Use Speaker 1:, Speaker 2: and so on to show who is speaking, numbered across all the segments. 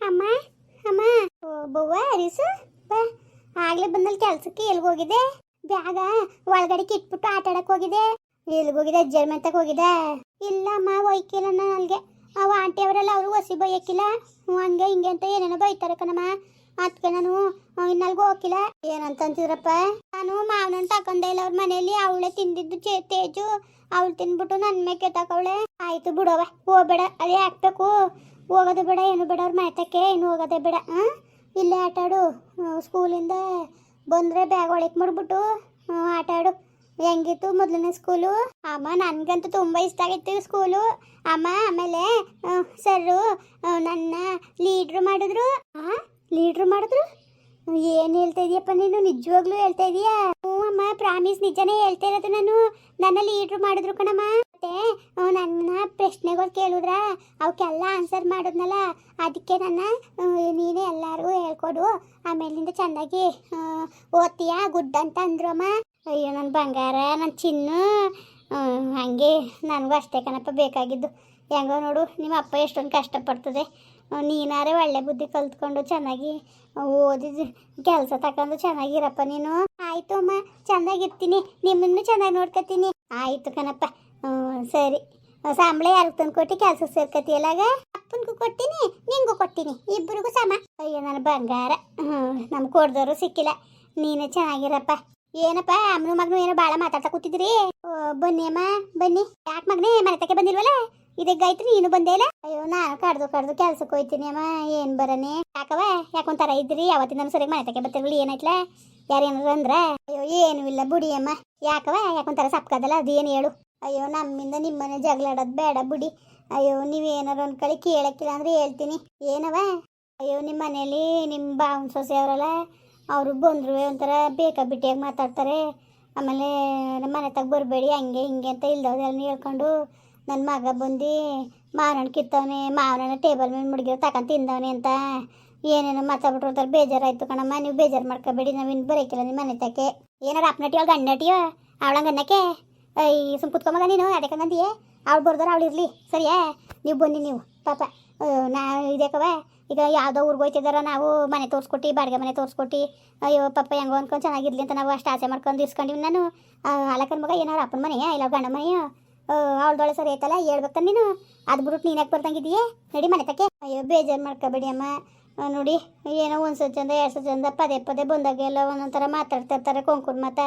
Speaker 1: ಅಮ್ಮ ಅಮ್ಮ. ಓ, ಬವ್ವ ಅರಿಸು ಬಾ. ಆಗ್ಲೇ ಬಂದಲ್ಲಿ ಕೆಲ್ಸಕ್ಕೆ ಎಲ್ಲಿ ಹೋಗಿದೆ ಬ್ಯಾಗ ಒಳಗಡೆ ಇಟ್ಬಿಟ್ಟು ಆಟ ಆಡಕ್ ಹೋಗಿದೆ ಹೋಗಿದೆ ಅಜ್ಜರ್ ಹೋಗಿದೆ ಇಲ್ಲ ಅಮ್ಮ ಒಯ್ಕಿಲ್ಲ ನನಗೆ. ಅವ್ ಆಂಟಿ ಅವರೆಲ್ಲ ಅವರು ಹೊಸಿ ಬೈಯಕ್ಕಿಲ್ಲ ಹಂಗೆ ಹಿಂಗೆ ಅಂತ ಏನೇನೋ ಬೈತಾರೆ ಕಣಮ್ಮ. ಅದಕ್ಕೆ ನಾನು ಇನ್ನಲ್ಗೂ ಹೋಗಿಲ್ಲ. ಏನಂತ ಅಂತಿದ್ರಪ್ಪ ನಾನು ಮಾವನ ತಕೊಂಡೆ ಇಲ್ಲ ಅವ್ರ ಮನೆಯಲ್ಲಿ. ಅವಳೆ ತಿಂದಿದ್ದು ತೇಜು. ಅವಳು ತಿನ್ಬಿಟ್ಟು ನನ್ನ ಮೇಲೆ ಕೆತ್ತಾಕವಳೆ ಆಯ್ತು ಬಿಡವ ಹೋಗ್ಬೇಡ. ಅದೇ ಹಾಕ್ಬೇಕು. ಹೋಗೋದು ಬೇಡ, ಏನು ಬೇಡ, ಅವ್ರ ಮಾತಕ್ಕೆ ಏನು ಹೋಗೋದೇ ಬೇಡ. ಹಾಂ ಇಲ್ಲೇ ಆಟ ಆಡು. ಸ್ಕೂಲಿಂದ ಬಂದರೆ ಬ್ಯಾಗ್ ಒಳಗೆ ಮಾಡಿಬಿಟ್ಟು ಆಟ ಆಡು. ಹೆಂಗಿತ್ತು ಮೊದಲನೇ ಸ್ಕೂಲು ಅಮ್ಮ, ನನಗಂತೂ ತುಂಬ ಇಷ್ಟ ಆಗಿತ್ತು ಸ್ಕೂಲು ಅಮ್ಮ, ಆಮೇಲೆ ಸರ್ರು ನನ್ನ ಲೀಡ್ರು ಮಾಡಿದ್ರು. ಹಾಂ ಲೀಡ್ರು ಮಾಡಿದ್ರು? ಏನು ಹೇಳ್ತಾ ಇದೀಯಪ್ಪ ನೀನು? ನಿಜವಾಗ್ಲೂ ಹೇಳ್ತಾ ಇದೀಯಾ? ಹ್ಞೂ ಅಮ್ಮ ಪ್ರಾಮಿಸ್ ನಿಜನೇ ಹೇಳ್ತಾ ಇರೋದು ನಾನು. ನನ್ನ ಲೀಡ್ರು ಮಾಡಿದ್ರು ಕಣಮ್ಮ. ಮತ್ತೆ ನನ್ನ ಪ್ರಶ್ನೆಗಳು ಕೇಳಿದ್ರ ಅವಕ್ಕೆಲ್ಲ ಆನ್ಸರ್ ಮಾಡಿದ್ನಲ್ಲ ಅದಕ್ಕೆ ನನ್ನ ನೀನೇ ಎಲ್ಲರಿಗೂ ಹೇಳ್ಕೊಡು. ಆಮೇಲಿಂದ ಚೆನ್ನಾಗಿ ಓದ್ತೀಯ ಗುಡ್ ಅಂತ ಅಂದ್ರು ಅಮ್ಮ ಅಯ್ಯೋ ನನ್ನ ಬಂಗಾರ ನನ್ನ ಚಿನ್ನ. ಹಂಗೆ ನನಗೂ ಅಷ್ಟೇ ಕಣಪ್ಪ ಬೇಕಾಗಿದ್ದು. ಹೆಂಗೋ ನೋಡು, ನಿಮ್ಮ ಅಪ್ಪ ಎಷ್ಟೊಂದು ಕಷ್ಟಪಡ್ತದೆ. ನೀನಾರೇ ನೀನಾರೆ ಒಳ್ಳೆ ಬುದ್ಧಿ ಕಲ್ತ್ಕೊಂಡು ಚೆನ್ನಾಗಿ ಓದಿದ ಕೆಲಸ ತಗೊಂಡು ಚೆನ್ನಾಗಿರಪ್ಪ ನೀನು. ಆಯಿತು ಅಮ್ಮ ಚೆನ್ನಾಗಿರ್ತೀನಿ ನಿಮ್ಮನ್ನು ಚೆನ್ನಾಗಿ ನೋಡ್ಕೊತೀನಿ. ಆಯ್ತು ಕಣಪ್ಪ. ಸರಿ. ಸಂಬಳ ಯಾರಿಗೆ ತಂದು ಕೊಟ್ಟು ಕೆಲಸ ಸೇರ್ಕತಿಯಲ್ಲಾಗ ಅಪ್ಪನಿಗೂ ಕೊಟ್ಟಿನಿ, ನಿಂಗೂ ಕೊಟ್ಟಿನಿ. ಇಬ್ಬರಿಗೂ ಸಮ. ಅಯ್ಯೋ, ನನ್ನ ಬಂಗಾರ. ಹ್ಞೂ ನಮ್ಗೆ ಕೊಡ್ದವರು ಸಿಕ್ಕಿಲ್ಲ. ನೀನು ಚೆನ್ನಾಗಿರಪ್ಪ. ಏನಪ್ಪ, ಅಮ್ಮನ ಮಗನು ಏನೋ ಭಾಳ ಮಾತಾಡ್ತಾ ಕೂತಿದ್ರಿ? ಬನ್ನಿ ಅಮ್ಮ, ಬನ್ನಿ. ಯಾಕೆ ಮಗನೇ, ಮನೆ ತಕ್ಕೆ ಬಂದಿಲ್ವಲ್ಲ? ಇದಕ್ಕೆ ಗಾಯ್ತ್ರಿ ನೀನು ಬಂದೇ ಇಲ್ಲ? ಅಯ್ಯೋ, ನಾನು ಕಡ್ದು ಕಡ್ದು ಕೆಲ್ಸಕ್ಕೆ ಹೋಯ್ತೀನಿ ಅಮ್ಮ. ಏನು ಬರನೆ? ಯಾಕವ ಯಾಕೊಂಥರ ಇದ್ರಿ? ಯಾವತ್ತಿನ ನಾನು ಸರಿಯಾಗಿ ಮನೆ ತಕ್ಕೆ ಬರ್ತಿರ್ಲಿ ಏನಾಯ್ತಲ್ಲ ಯಾರೇನಾರು ಅಂದ್ರ? ಅಯ್ಯೋ, ಏನೂ ಇಲ್ಲ, ಬುಡಿ ಅಮ್ಮ. ಯಾಕವ ಯಾಕೊಂಥರ ಸಪ್ಕದಲ್ಲ? ಅದೇನು ಹೇಳು. ಅಯ್ಯೋ, ನಮ್ಮಿಂದ ನಿಮ್ಮನೆ ಜಗಳಾಡೋದು ಬೇಡ ಬಿಡಿ. ಅಯ್ಯೋ ನೀವೇನಾರು ಅನ್ಕೊಳ್ಳಿ ಕೇಳಕ್ಕಿಲ್ಲ ಅಂದ್ರೆ ಹೇಳ್ತೀನಿ. ಏನವ? ಅಯ್ಯೋ ನಿಮ್ಮ ಮನೇಲಿ ನಿಮ್ಮ ಬಾವನ ಸೊಸೆ ಅವರಲ್ಲ, ಅವರು ಬಂದ್ರು ಒಂಥರ ಬೇಕಾ ಬಿಟ್ಟಿಯಾಗಿ ಮಾತಾಡ್ತಾರೆ. ಆಮೇಲೆ ನಮ್ಮ ಮನೆ ತಗ ಬರಬೇಡಿ, ಹಂಗೆ ಹಿಂಗೆ ಅಂತ ಇಲ್ದವ್ರೆಲ್ಲ ಹೇಳ್ಕೊಂಡು ನನ್ನ ಮಗ ಬಂದು ಮಾವನ ಕಿತ್ತವನೆ ಮಾವನ ಟೇಬಲ್ ಮೇಲೆ ಮುಡ್ಗಿರೋ ತಗೊಂಡು ತಿಂದವನೆ ಅಂತ ಏನೇನೋ ಮಾತಾಡ್ಬಿಟ್ರು ಬೇಜಾರಾಯ್ತು ಕಣಮ್ಮ. ನೀವು ಬೇಜಾರು ಮಾಡ್ಕೋಬೇಡಿ ನಾವಿನ್ನು ಬರೋಕ್ಕಿಲ್ಲ ನಿಮ್ಮ ಮನೆ ತಕ್ಕೆ. ಏನಾರು ಅಪ್ನಟಿಯೋ ಗಂಡಟಿಯೋ ಅವಳಂಗನ್ನಕ್ಕೆ ಐ ಸುಮ್ ಕುತ್ಕೊಂಬಲ್ಲ ನೀನು ಅದಕ್ಕಂದಿಯೇ ಅವ್ಳು ಬರ್ದಾರ ಅವಳು ಇರಲಿ, ಸರಿಯಾ? ನೀವು ಬನ್ನಿ ನೀವು, ಪಾಪ. ನಾ ಇದೇಕವ ಈಗ ಯಾವುದೋ ಊರಿಗೆ ಹೋಯ್ತಿದಾರ ನಾವು, ಮನೆ ತೋರಿಸ್ಕೊಟ್ಟು, ಬಾಡಿಗೆ ಮನೆ ತೋರಿಸ್ಕೊಟ್ಟು, ಅಯ್ಯೋ, ಪಾಪ ಹೆಂಗೋ ಅನ್ಕೊಂಡು ಚೆನ್ನಾಗಿರ್ಲಿ ಅಂತ ನಾವು ಅಷ್ಟು ಆಸೆ ಮಾಡ್ಕೊಂಡು ಇಸ್ಕೊಂಡಿವಿ ನಾನು. ಅಲಕನ ಮಗ ಏನಾರು ಅಪ್ಪನ ಮನೆಯಾ, ಇಲ್ಲ ಗಂಡ ಮನೆಯೋ? ಅವಳದೊಳೆ ಸರಿ ಐತಲ್ಲ ಹೇಳ್ಬೇಕಂತ ನೀನು. ಅದು ಬಿಟ್ಟು ನೀನು ಯಾಕೆ ಬರ್ತಂಗಿದ್ದೀಯೇ ನಡಿ ಮನೆ ತಕ್ಕೆ. ಅಯ್ಯೋ, ಬೇಜಾರು ಮಾಡ್ಕೋಬೇಡಿ ಅಮ್ಮ ನೋಡಿ, ಏನೋ ಒಂದು ಜನ ಎರಡು ಸಚಂದ ಪದೇ ಪದೇ ಒಂದೊಂದು ಥರ ಮಾತಾಡ್ತಿರ್ತಾರೆ ಕೊಂಕುನ್ ಮಾತ.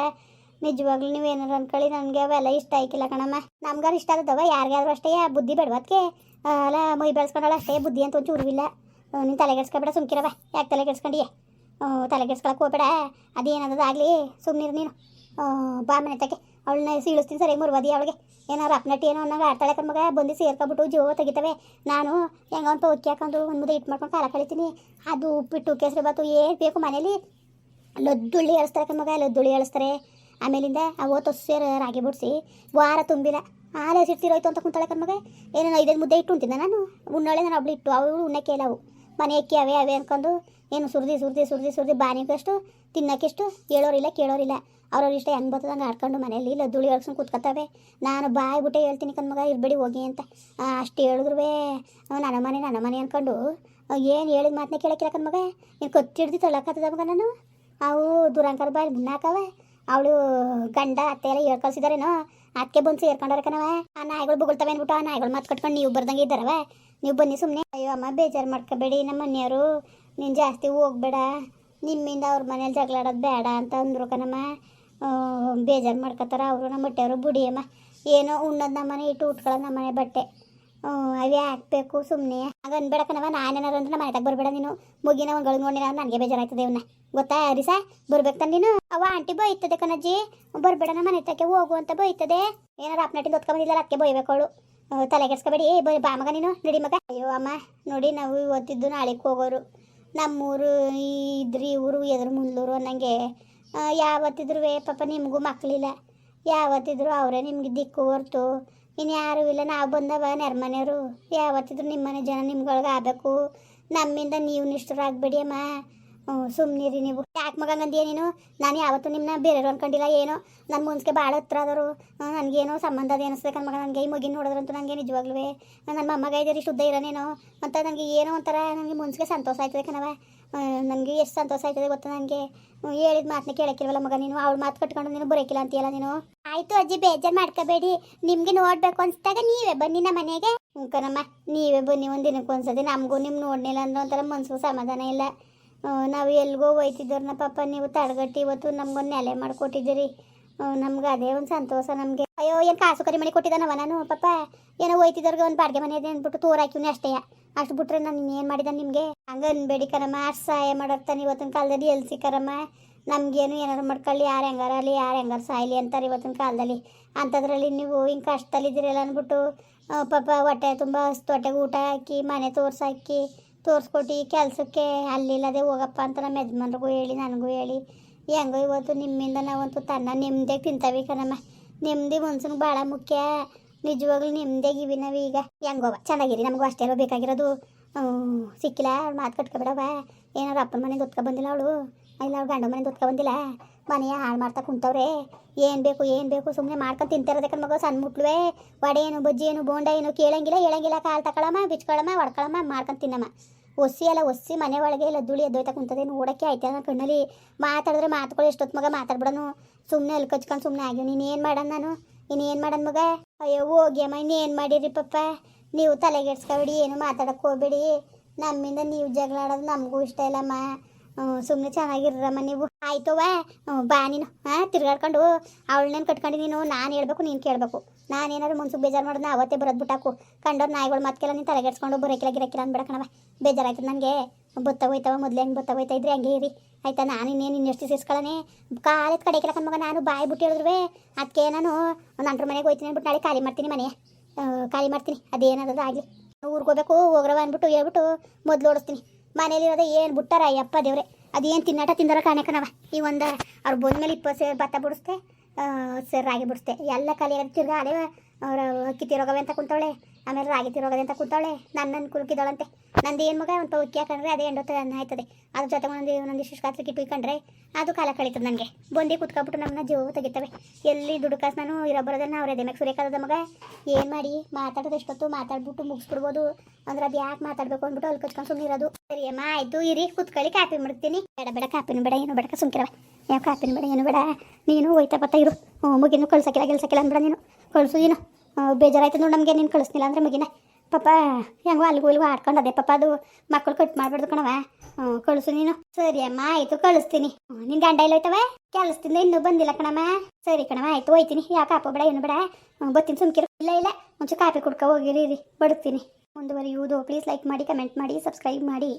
Speaker 1: ನಿಜವಾಗ್ಲೂ ಏನಾರು ಅನ್ಕೊಳ್ಳಿ, ನನಗೆ ಅವೆಲ್ಲ ಇಷ್ಟ ಆಯ್ಕಿಲ್ಲ ಕಣಮ್ಮ. ನಮ್ಗಾರು ಇಷ್ಟ ಆದದವ ಯಾರಿಗಾದ್ರೂ ಅಷ್ಟೇ ಬುದ್ಧಿ ಬೇಡವತ್ಕೆ ಅಲ್ಲ, ಮೈ ಬೆಳೆಸ್ಕೊಂಡಳ ಅಷ್ಟೇ, ಬುದ್ಧಿ ಅಂತ ಒಂಚೂರು ಇಲ್ಲ ನೀನು ತಲೆಗೆಡ್ಸ್ಕೊಬೇಡ ಸುಮ್ಕಿರವ ಯಾಕೆ ತಲೆ ಕೆಡ್ಸ್ಕೊಂಡಿಯೇ? ತಲೆಗೆಡ್ಸ್ಕೊಳಕ್ಕೆ ಹೋಗ್ಬೇಡ. ಅದೇನದ ಆಗಲಿ ಸುಮ್ಮನಿರು ನೀನು. ಬಾ ಮನೆ ತಕ್ಕೆ. ಅವಳನ್ನ ಸೀಳಿಸ್ತೀನಿ ಸರಿ, ಮುರ್ವದಿ ಅವಳಿಗೆ. ಏನಾರು ಅಪ್ನಟ್ಟಿ ಏನೋ ಅನ್ನೋ ಆಡ್ತಾಳೆ ಕಣ್ಮಗ ಬಂದು ಸೇರ್ಕೊಬಿಟ್ಟು ಜೀವ ತೆಗಿತವೆ. ನಾನು ಹೆಂಗ ಒಂದು ಪೌಕಿ ಹಾಕೊಂಡು ಒಂದು ಮುದ್ದೆ ಇಟ್ಟು ಮಾಡ್ಕೊಂಡು ಕಾಲ ಕಳಿತೀನಿ. ಅದು ಉಪ್ಪಿಟ್ಟು, ಕೇಸರಿ ಬಾತು ಏನು ಬೇಕು ಮನೇಲಿ. ಲದ್ದುಳ್ಳಿ ಎಳಿಸ್ತಾರೆ ಕಣ್ಮಗ ಲದ್ದುಳ್ಳಿ ಎಳಿಸ್ತಾರೆ. ಆಮೇಲಿಂದ ಅವು ಸೇರ ರಾಗಿ ಬಿಡಿಸಿ ವಾರ ತುಂಬಿಲ್ಲ ಹಾಲು ಹಸಿರ್ತಿರೋಯ್ತು ಅಂತ ಕುಂತಾಳೆ ಕಣ್ಮಗ ಏನೋ ಐದೈದು ಮುದ್ದೆ ಇಟ್ಟು ಉಂತಿದ್ದೆ ನಾನು? ಉಣ್ಣಾಳೆ ನಾನು ಒಬ್ಳು ಇಟ್ಟು ಅವಳು ಉಣ್ಣಕ್ಕೆ ಇಲ್ಲ ಅವು. ಮನೆ ಅಕ್ಕಿ ಅವೇ ಅವೇ ಅನ್ಕೊಂಡು ಏನು ಸುರಿದಿ ಸುರಿದಿ ಸುರಿದಿ ಸುರಿದಿ ಬಾನಿಗಷ್ಟು ತಿನ್ನಕ್ಕಿಷ್ಟು ಹೇಳೋರಿಲ್ಲ ಕೇಳೋರಿಲ್ಲ ಅವ್ರವ್ರ ಇಷ್ಟ ಹೆಂಗೆ ಬರ್ತದೆ ಹಂಗೆ ಆಡ್ಕೊಂಡು ಮನೇಲಿ ಧೂಳಿ ಎಳ್ಸ್ಕೊಂಡು ಕೂತ್ಕೊತಾವೆ ನಾನು ಬಾಯಿ ಬಿಟ್ಟೆ ಹೇಳ್ತೀನಿ ಕಣ್ಮಗ ಇರ್ಬೇಡಿ ಹೋಗಿ ಅಂತ. ಆ, ಅಷ್ಟು ಹೇಳಿದ್ರು ನನ್ನ ಮನೆ ನನ್ನ ಮನೆ ಅಂದ್ಕೊಂಡು ಏನು ಹೇಳಿದ ಮಾತನ್ನ ಕೇಳಕ್ಕಿಲ್ಲ ಕಣ್ಮಗ ನೀನು ಕೊತ್ತಿಡ್ದು ತೊಳಕತ್ತದ ಮಗ ನಾನು. ಅವು ದುರಂಕರ ಬಾಯಿ ಮುನ್ನಾಕವೆ. ಅವಳು ಗಂಡ, ಅತ್ತೆ ಎಲ್ಲ ಹೇಳ್ಕಳ್ಸಿದಾರೇನೋ ಅದಕ್ಕೆ ಬಂದು ಸೇರ್ಕೊಂಡಾರ ಕಣವ ಆ ನಾಯಿಗಳು ಬುಗುಳ್ತವೆ ಅಂದ್ಬಿಟ್ಟು ಆ ನಾಯಿಗಳು ಮಾತು ಕಟ್ಕೊಂಡು ನೀವು ಬರ್ದಂಗೆ ಇದ್ದಾರವ ನೀವು ಬನ್ನಿ ಸುಮ್ಮನೆ ಅಯ್ಯೋ ಅಮ್ಮ, ಬೇಜಾರು ಮಾಡ್ಕೋಬೇಡಿ. ನಮ್ಮ ಮನೆಯವರು ನೀನು ಜಾಸ್ತಿ ಹೋಗ್ಬೇಡ. ನಿಮ್ಮಿಂದ ಅವ್ರ ಮನೇಲಿ ಜಗಳಾಡೋದು ಬೇಡ ಅಂತ ಅಂದ್ರು ಕಣಮ್ಮ. ಬೇಜಾರು ಮಾಡ್ಕೋತಾರ ಅವರು. ನಮ್ಮ ಬಟ್ಟೆಯವರು ಬುಡಿಯಮ್ಮ ಏನೋ ಉಣ್ಣೋದು ನಮ್ಮನೆ, ಇಟ್ಟು ಉಟ್ಕೊಳ್ಳೋದು ನಮ್ಮನೆ ಬಟ್ಟೆ. ಅವೇ ಹಾಕ್ಬೇಕು ಸುಮ್ಮನೆ ಆಗ ಅನ್ಬೇಡ ಕಣವ ನಾನೇನಾರು ಅಂದ್ರೆ ನಮ್ಮ ಮನೆಗೆ ಬರಬೇಡ ನೀನು. ಮುಗಿನ ಒಂದು ಗಳಿಗೆ ನೋಡಿ ನನಗೆ ಬೇಜಾರಾಯ್ತದೆ ಇವನ್ನ ಗೊತ್ತಾ ಹರಿಸಾ ಬರ್ಬೇಕು ತಾನೆ ನೀನು. ಅವ ಆಂಟಿ ಬೈತದೆ ಕಣಜ್ಜಿ. ಬರಬೇಡ, ನಮ್ಮ ಮನೆ ತಕ್ಕೆ ಹೋಗು ಅಂತ ಬೈತದೆ. ಏನಾರು ಅಪ್ನಟ್ಟಿಂದ ಹೊತ್ಕೊಂಬಂದಿಲ್ಲ ಅದಕ್ಕೆ ಬೈಬೇಕು ಅವಳು. ತಲೆ ಕೆಡ್ಸ್ಕೊಬೇಡಿ. ಬೈ, ಬಾ ಮಗ ನೀನು, ನಡಿ ಮಗ. ಅಯ್ಯೋ, ಅಮ್ಮ, ನೋಡಿ ನಾವು ಇವತ್ತಿದ್ದು ನಾಳೆಗೆ ಹೋಗೋರು. ನಮ್ಮೂರು ಇದ್ರಿ ಊರು, ಎದುರು ಮುಂದೂರು ಅನ್ನಂಗೆ. ಯಾವತ್ತಿದ್ರು ಪಾಪ ನಿಮಗೂ ಮಕ್ಕಳಿಲ್ಲ ಯಾವತ್ತಿದ್ರು ಅವರೇ ನಿಮ್ಗೆ ದಿಕ್ಕು ಹೊರ್ತು. ಇನ್ನು ಯಾರೂ ಇಲ್ಲ. ನಾವು ಬಂದವ ನೆರ್ಮನೆಯವರು ಯಾವತ್ತಿದ್ರು ನಿಮ್ಮನೆ ಜನ ನಿಮ್ಗೊಳಗೆ ಆಗಬೇಕು. ನಮ್ಮಿಂದ ನೀವು ನಿಷ್ಠರಾಗಬೇಡಿ ಅಮ್ಮ. ಸುಮ್ಮನಿರಿ ನೀವು. ಯಾಕೆ ಮಗ ನಂದು ನೀನು? ನಾನು ಯಾವತ್ತೂ ನಿಮ್ಮನ್ನ ಬೇರೆಯವ್ರು ಅನ್ಕೊಂಡಿಲ್ಲ, ಏನೋ? ನನ್ನ ಮುನ್ಸ್ಗೆ ಭಾಳ ಹತ್ರ ಅದರು ನನಗೇನೋ ಸಂಬಂಧ ಅದು ಅನಿಸ್ಬೇಕನ್ ಮಗ ನನಗೆ ಈ ಮಗಿನ ನೋಡಿದ್ರಂತೂ ನನಗೆ ನಿಜವಾಗ್ಲೂ ನನ್ನ ಮೊಮ್ಮಗ ಇದ್ದೀರಿ ಶುದ್ಧ ಇರೋನೇನೋ ಮತ್ತು ನನಗೆ ಏನೋ ಒಂಥರ ನನಗೆ ಮುನ್ಸ್ಗೆ ಸಂತೋಷ ಆಯ್ತದೆ ಕಣವ ನನಗೆ ಎಷ್ಟು ಸಂತೋಷ ಆಯ್ತದೆ ಗೊತ್ತ ನನಗೆ ಹೇಳಿದ ಮಾತನ್ನ ಕೇಳಕ್ಕಿಲ್ವಲ್ಲ ಮಗ ನೀನು? ಅವಳು ಮಾತು ಕಟ್ಕೊಂಡು ನೀನು ಬರೋಕಿಲ್ಲ ಅಂತೀಯಲ್ಲ ನೀನು? ಆಯ್ತು ಅಜ್ಜಿ, ಬೇಜಾರು ಮಾಡ್ಕೋಬೇಡಿ. ನಿಮಗೆ ನೋಡ್ಬೇಕು ಅನ್ಸ್ದಾಗ ನೀವೇ ಬನ್ನಿ ನಮ್ಮ ಮನೆಗೆ. ಹ್ಞೂ ಕಣಮ್ಮ, ನೀವೇ ಬನ್ನಿ ಒಂದು ದಿನಕ್ಕೆ ಒಂದ್ಸತಿ ನಮಗೂ ನಿಮ್ಮ ನೋಡಲಿಲ್ಲ ಅಂದ್ರೆ ಒಂಥರ ಮನ್ಸಿಗೆ ಸಮಾಧಾನ ಇಲ್ಲ. ನಾವು ಎಲ್ಗೋ ಹೋಯ್ತಿದ್ದವ್ರನ್ನ ಪಾಪ ನೀವು ತಡೆಗಟ್ಟಿ ಇವತ್ತು ನಮ್ಗೊಂದು ನೆಲೆ ಮಾಡಿಕೊಟ್ಟಿದ್ದೀರಿ. ನಮ್ಗೆ ಅದೇ ಒಂದು ಸಂತೋಷ ನಮಗೆ. ಅಯ್ಯೋ, ಏನು ಕಾಸು ಕರಿ ಮನೆ ಕೊಟ್ಟಿದ್ದಾನವ ನಾನು? ಪಾಪ, ಏನೋ ಹೋಯ್ತಿದ್ದವ್ರಿಗೆ ಒಂದು ಬಾಡಿಗೆ ಮನೆ ಇದೆ ಅಂದ್ಬಿಟ್ಟು ತೋರ್ ಹಾಕಿವ್ನಿ ಅಷ್ಟೇ. ಅಷ್ಟು ಬಿಟ್ರೆ ನಾನು ಇನ್ನೇನು ಮಾಡಿದ ನಿಮಗೆ? ಹಂಗೆ ಅನ್ಬೇಡಿ ಕರಮ್ಮ, ಅಷ್ಟು ಸಹಾಯ ಮಾಡೋರ್ತಾನೆ ಇವತ್ತಿನ ಕಾಲದಲ್ಲಿ ಎಲ್ಲಿ ಸಿಕ್ಕರಮ್ಮ ನಮಗೇನು ಏನಾರು ಮಾಡ್ಕೊಳ್ಳಿ, ಯಾರು ಹೆಂಗಾರ ಅಲ್ಲಿ ಯಾರು ಹೆಂಗಾರು ಸಾಯ್ಲಿ ಅಂತಾರೆ ಇವತ್ತಿನ ಕಾಲದಲ್ಲಿ. ಅಂಥದ್ರಲ್ಲಿ ನೀವು ಹಿಂಗೆ ಕಷ್ಟದಲ್ಲಿದ್ದೀರಲ್ಲ ಅಂದ್ಬಿಟ್ಟು ಪಾಪ ಹೊಟ್ಟೆ ತುಂಬ ಹೊಟ್ಟೆಗೆ ಊಟ ಹಾಕಿ, ಮನೆ ತೋರ್ಸಾಕಿ ತೋರಿಸ್ಕೊಟ್ಟು ಕೆಲಸಕ್ಕೆ ಅಲ್ಲಿಲ್ಲದೆ ಹೋಗಪ್ಪ ಅಂತ ನಮ್ಮ ಯಜಮಾನ್ರಿಗೂ ಹೇಳಿ, ನನಗೂ ಹೇಳಿ. ಹೆಂಗೋ ಇವತ್ತು ನಿಮ್ಮಿಂದ ನಾವಂತೂ ತನ್ನ ನಿಮ್ಮದೇ ತಿಂತವಿ ಕಣಮ್ಮ. ನೆಮ್ಮದಿ ಮನ್ಸನ್ಗೆ ಭಾಳ ಮುಖ್ಯ. ನಿಜವಾಗ್ಲೂ ನಿಮ್ಮದೇ ನಾವು ಈಗ. ಹೆಂಗೋವ ಚೆನ್ನಾಗಿರಿ. ನಮಗೂ ಅಷ್ಟೇ ಬೇಕಾಗಿರೋದು. ಸಿಕ್ಕಿಲ್ಲ ಮಾತು ಕಟ್ಕೊಬೇಡವ ಏನಾರು ಅಪ್ಪನ ಮನೆಗೆ ಒತ್ಕೊ ಬಂದಿಲ್ಲ ಅವಳು. ಇಲ್ಲ ಅವ್ರು ಗಂಡ ಮನೆ ಒತ್ಕೊ ಬಂದಿಲ್ಲ. ಮನೆಯ ಹಾಳು ಮಾಡ್ತಾ ಕುಂತವ್ರೆ. ಏನು ಬೇಕು ಏನು ಬೇಕು ಸುಮ್ಮನೆ ಮಾಡ್ಕೊಂಡು ತಿಂತಿರೋದಕ್ಕೆ ಮಗ ಸಣ್ಣ ಮುಟ್ಲುವೆ. ವಡೆ ಏನು ಬಜ್ಜಿ ಏನು ಬೋಂಡ ಏನು ಕೇಳಂಗಿಲ್ಲ, ಹೇಳಂಗಿಲ್ಲ, ಕಾಲು ತಕೊಳಮ್ಮ, ಬಿಚ್ಕೊಳಮ್ಮ, ಒಡ್ಕೊಳಮ್ಮ, ಮಾಡ್ಕೊಂಡು ತಿನ್ನಮ್ಮ. ಒಸಿ ಅಲ್ಲ ಒಸಿ ಮನೆ ಒಳಗೆ ಇಲ್ಲ ಧೂಳಿ ಎದ್ದೋಯ್ತಾ ಕುಂತದೆ ನೋಡೋಕ್ಕೆ ಆಯ್ತು ನನ್ನ ಕಣ್ಣಲ್ಲಿ. ಮಾತಾಡಿದ್ರೆ ಮಾತುಗಳು ಎಷ್ಟೊತ್ತು ಮಗ ಮಾತಾಡ್ಬಿಡೋನು. ಸುಮ್ಮನೆ ಅಲ್ಲಿ ಕಚ್ಕೊಂಡು ಸುಮ್ಮನೆ ಆಗ್ಯವ, ನೀನು ಏನು ಮಾಡೋಣ ನಾನು? ಇನ್ನೇನು ಮಾಡೋಣ ಮಗ? ಅಯ್ಯೋ ಹೋಗ್ಯಮ್ಮ ಇನ್ನೇನು ಮಾಡಿರಿ ಪಪ್ಪ? ನೀವು ತಲೆಗೆಡ್ಸ್ಕೊಬೇಡಿ, ಏನು ಮಾತಾಡಕ್ಕೆ ಹೋಗ್ಬೇಡಿ. ನಮ್ಮಿಂದ ನೀವು ಜಗಳ ಆಡೋದು ನಮಗೂ ಇಷ್ಟ ಇಲ್ಲಮ್ಮ. ಸುಮ್ಮನೆ ಚೆನ್ನಾಗಿರಮ್ಮ ನೀವು. ಆಯ್ತವ ಬಾ ನೀನು. ಹಾಂ, ತಿರ್ಗಾಡ್ಕೊಂಡು ಅವಳನ್ನೇನು ಕಟ್ಕೊಂಡು ನೀನು? ನಾನು ಹೇಳ್ಬೇಕು, ನೀನು ಕೇಳಬೇಕು. ನಾನೇನಾದ್ರು ಮುನ್ಸುಗೆ ಬೇಜಾರು ಮಾಡೋದು ಅವತ್ತೇ ಬರೋದು ಬಿಟ್ಟಾಕು. ಕಂಡೋರು ನಾಯಿಗಳು ಮತ್ತೆಲ್ಲ ನೀನು ತಲೆಗೆಡ್ಸ್ಕೊಂಡು ಬರೋಕಿಲ್ಲ ಗಿರಕಿಲ್ಲ ಅಂದ್ಬೇಡ ಕಣವ ಬೇಜಾರಾಯ್ತದೆ ನನಗೆ. ಬತ್ತ ಹೋಯ್ತವ, ಮೊದ್ಲು ಹೆಂಗೆ ಬತ್ತ ಹೋಯ್ತಾ ಇದ್ರೆ ಹಂಗೆ ಇರಿ. ಆಯ್ತಾ, ನಾನು ಇನ್ನೇನು ಇನ್ನೆಷ್ಟು ಸೇರಿಸ್ಕೊಳ್ಳನೆ ಕಾಲ ಕಡೆ ಕೆಲಕ ಕಣ್ಮಗ ನಾನು ಬಾಯಿ ಬಿಟ್ಟು ಹೇಳಿದ್ರುವೆ ಅದಕ್ಕೆ ನಾನು ನಂಟ್ರ ಮನೆಗೆ ಹೋಯ್ತೀನಿ ಅಂದ್ಬಿಟ್ಟು ನಾಳೆ ಖಾಲಿ ಮಾಡ್ತೀನಿ ಮನೆ. ಖಾಲಿ ಮಾಡ್ತೀನಿ. ಅದೇನಾದ್ರು ಆಗಲಿ. ಊರಿಗೆ ಹೋಗ್ರವ ಅಂದ್ಬಿಟ್ಟು ಹೇಳ್ಬಿಟ್ಟು ಮೊದ್ಲು ಓಡಿಸ್ತೀನಿ. ಮನೇಲಿರೋದೇ ಏನು ಬಿಟ್ಟಾರ ಅಯ್ಯಪ್ಪ ದೇವ್ರೆ? ಅದೇನು ತಿನ್ನಾಟ ತಿಂದಾರ ಕಾಣಕನವ ಈ ಒಂದು ಅವ್ರು ಬಂದ್ಮೇಲೆ ಇಪ್ಪತ್ತು ಸೇರ್ ಭತ್ತ ಬಿಡಿಸ್ತೆ ಸರ್ ರಾಗಿ ಬಿಡಿಸ್ತೆ. ಎಲ್ಲ ಖಾಲಿ ತಿರ್ಗಾ ಅದೇ ಅವ್ರ ಅಕ್ಕಿ ತಿರೋಗವೆ ಅಂತ ಕುಂತವಳೆ. ಆಮೇಲೆ ರಾಗಿ ತಿರೋಗದೆ ಅಂತ ಕೂತಾಳೆ. ನನ್ನ ಕುಲ್ಕಿದಳಂತೆ. ನಂದು ಏನು ಮಗ? ಒಂದು ಉಕ್ಕಿ ಹಾಕೊಂಡ್ರೆ ಅದೇ ಎಂಡೊತ್ತು ಅನ್ನ ಆಯ್ತದೆ. ಅದ್ರ ಜೊತೆ ಒಂದೊಂದು ಒಂದು ಇಷ್ಟು ಕಾತ್ರಿ ಕಿಟ್ಟು ಇಟ್ಕೊಂಡ್ರೆ ಅದು ಕಾಲ ಕಳೀತದೆ ನನಗೆ. ಬಂದು ಕುತ್ಕೊಬಿಟ್ಟು ನಮ್ಮನ್ನ ಜೀವ ತೆಗಿತವೆ. ಎಲ್ಲಿ ದುಡ್ಡು ಕಾಸು ನಾನು ಇರೋ ಬರೋದನ್ನ ಅವ್ರ ಎದೆ ಮ್ಯಾಗ ಸುರೇಕಾದ ಮಗ? ಏನು ಮಾಡಿ? ಮಾತಾಡೋದು ಎಷ್ಟೊತ್ತು? ಮಾತಾಡ್ಬಿಟ್ಟು ಮುಗಿಸ್ಬಿಡ್ಬೋದು. ಅಂದ್ರೆ ಅದು ಯಾಕೆ ಮಾತಾಡಬೇಕು ಅಂದ್ಬಿಟ್ಟು ಅಲ್ಲಿ ಕಚ್ಕೊಂಡು ಸುಮ್ಮನೆ ಇರೋದು. ಸರಿ ಅಮ್ಮ, ಆಯಿತು, ಇರಿ. ಕುತ್ಕೊಳ್ಳಿ ಕಾಪಿ ಮಾಡ್ತೀನಿ. ಬೇಡ ಬೇಡ ಕಾಪಿನೂ ಬೇಡ, ಏನು ಬೇಡ, ಸುಮ್ಕಿರವ. ಯಾವ ಕಾಪಿನ ಬೇಡ, ಏನು ಬೇಡ. ನೀನು ಹೋಯ್ತಾ ಬತ್ತಾ ಇರು. ಹ್ಞೂ ಮುಗಿನು, ಕಳ್ಸಕ್ಕಿಲ್ಲ, ಗೆಲ್ಸಕ್ಕಿಲ್ಲ ಅಂದ್ಬೇಡ ನೀನು. ಕಳಿಸು ಏನು ಬೇಜಾರಾಯ್ತು ನೋಡಿ ನಮಗೆ, ನೀನು ಕಳಿಸ್ನಿಲ್ಲ ಅಂದ್ರೆ ಮಗಿನ. ಪಾಪ ಹೆಂಗೋ ಅಲ್ಲಿಗೂ ಇಲ್ಲಿಗೂ ಆಡ್ಕೊಂಡು ಅದೇ ಪಾಪ ಅದು ಮಕ್ಕಳು ಕಟ್ ಮಾಡ್ಬಾರ್ದು ಕಣವ ಕಳಿಸು ನೀನು. ಸರಿ ಅಮ್ಮ, ಆಯ್ತು, ಕಳಿಸ್ತೀನಿ. ನಿನ್ ಗಂಡ ಇಲ್ಲ ಹೋಯ್ತವ? ಕೆಲಸದಿಂದ ಇನ್ನೂ ಬಂದಿಲ್ಲ ಕಣಮ್ಮ ಸರಿ ಕಣವ ಆಯ್ತು, ಹೋಯ್ತೀನಿ. ಯಾಕೆ ಹಾಕೋ ಬೇಡ, ಏನು ಬೇಡ. ಬತ್ತೀನಿ ಸುಮ್ಕಿರು. ಇಲ್ಲ ಇಲ್ಲ, ಒಂಚೂರು ಕಾಪಿ ಕುಡ್ಕೊ ಹೋಗಿರಿ ರೀ ಬಡುತ್ತೀನಿ ಮುಂದುವರಿಯುವುದು. ಪ್ಲೀಸ್ ಲೈಕ್ ಮಾಡಿ ಕಮೆಂಟ್ ಮಾಡಿ ಸಬ್ಸ್ಕ್ರೈಬ್ ಮಾಡಿ.